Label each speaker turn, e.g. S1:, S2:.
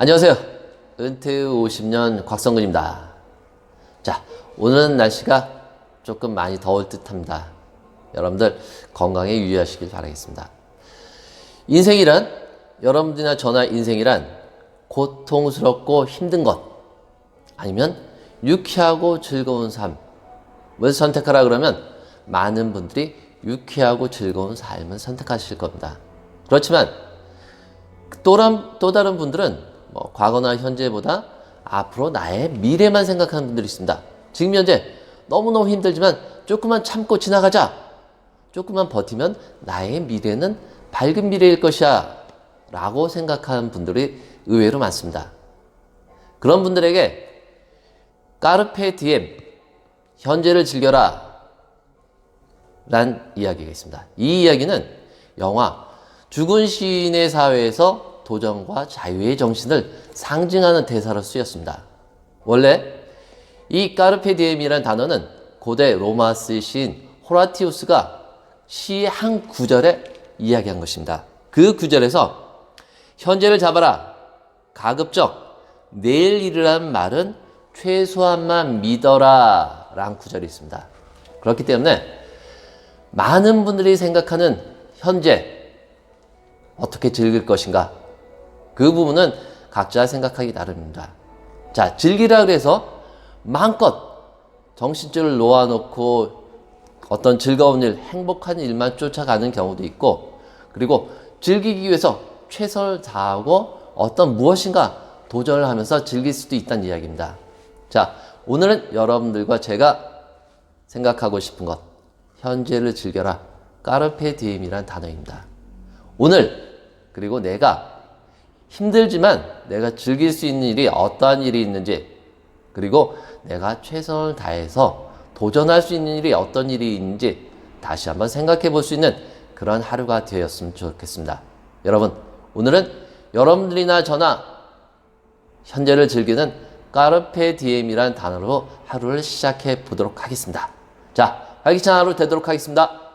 S1: 안녕하세요. 은퇴 후 50년 곽성근입니다. 자, 오늘은 날씨가 조금 많이 더울 듯 합니다. 여러분들 건강에 유의하시길 바라겠습니다. 인생이란, 여러분들이나 저나 인생이란 고통스럽고 힘든 것, 아니면 유쾌하고 즐거운 삶을 선택하라 그러면 많은 분들이 유쾌하고 즐거운 삶을 선택하실 겁니다. 그렇지만 또, 람- 또 다른 분들은 뭐 과거나 현재보다 앞으로 나의 미래만 생각하는 분들이 있습니다. 지금 현재 너무너무 힘들지만 조금만 참고 지나가자. 조금만 버티면 나의 미래는 밝은 미래일 것이야. 라고 생각하는 분들이 의외로 많습니다. 그런 분들에게 까르페 디엠, 현재를 즐겨라. 란 이야기가 있습니다. 이 이야기는 영화 죽은 시인의 사회에서 도전과 자유의 정신을 상징하는 대사로 쓰였습니다. 원래 이 까르페 디엠이라는 단어는 고대 로마스 시인 호라티우스가 시의 한 구절에 이야기한 것입니다. 그 구절에서 현재를 잡아라. 가급적 내일 일이라는 말은 최소한만 믿어라. 라는 구절이 있습니다. 그렇기 때문에 많은 분들이 생각하는 현재 어떻게 즐길 것인가? 그 부분은 각자 생각하기 나름입니다. 자, 즐기라 그래서 마음껏 정신줄을 놓아놓고 어떤 즐거운 일, 행복한 일만 쫓아가는 경우도 있고, 그리고 즐기기 위해서 최선을 다하고 어떤 무엇인가 도전을 하면서 즐길 수도 있다는 이야기입니다. 자, 오늘은 여러분들과 제가 생각하고 싶은 것, 현재를 즐겨라. 까르페 디엠이란 단어입니다. 오늘, 그리고 내가 힘들지만 내가 즐길 수 있는 일이 어떠한 일이 있는지, 그리고 내가 최선을 다해서 도전할 수 있는 일이 어떤 일이 있는지 다시 한번 생각해 볼 수 있는 그런 하루가 되었으면 좋겠습니다. 여러분, 오늘은 여러분들이나 저나 현재를 즐기는 까르페 디엠이라는 단어로 하루를 시작해 보도록 하겠습니다. 자, 활기찬 하루 되도록 하겠습니다.